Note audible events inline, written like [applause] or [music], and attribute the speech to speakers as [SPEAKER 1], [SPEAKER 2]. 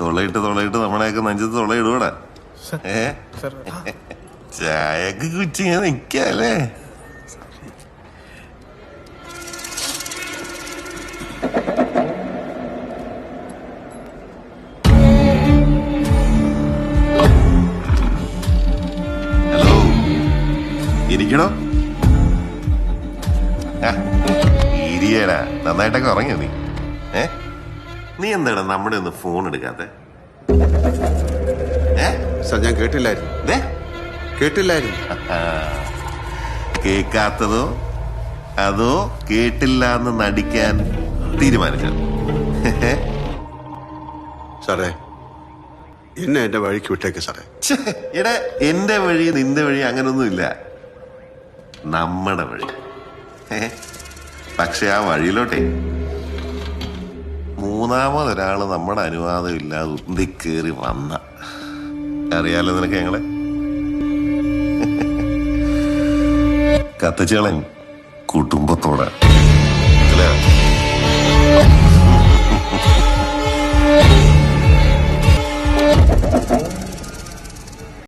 [SPEAKER 1] തൊള്ളയിട്ട് തൊളയിട്ട് നമ്മളെയൊക്കെ നെഞ്ചത്ത് തൊളയിടൂടെ ഏ? ചായക്ക് കുച്ചിങ്ങനെ നിക്കല്ലേ ഹലോ ഇരിക്കണോ? ഇരിയടാ. നന്നായിട്ടൊക്കെ ഉറങ്ങിയോ നീ? ഏ? നീ എന്താണ് നമ്മുടെ ഒന്ന് ഫോൺ എടുക്കാത്തെ? ഏ?
[SPEAKER 2] സാർ ഞാൻ കേട്ടില്ലായിരുന്നു.
[SPEAKER 1] ദേ.
[SPEAKER 2] കേട്ടില്ലായിരുന്നു. [laughs]
[SPEAKER 1] കേൾക്കാത്തതോ അതോ കേട്ടില്ല എന്ന് നടിക്കാൻ തീരുമാനിച്ചത്? [laughs]
[SPEAKER 2] സാറേ എന്നെ എന്റെ വഴിക്ക് വിട്ടേക്ക് സാറേ.
[SPEAKER 1] ഛെ, എടാ എന്റെ വഴി നിന്റെ വഴി അങ്ങനൊന്നും ഇല്ല നമ്മുടെ വഴി. [laughs] ഏ? പക്ഷെ ആ വഴിയിലോട്ടെ. മൂന്നാമതൊരാൾ നമ്മുടെ അനുവാദം ഇല്ലാതെ ഉന്തി കയറി വന്ന അറിയാലോ നിനക്ക് ഞങ്ങളെ കത്തച്ചേളൻ കുടുംബത്തോടെ മനസ്സിലായോ?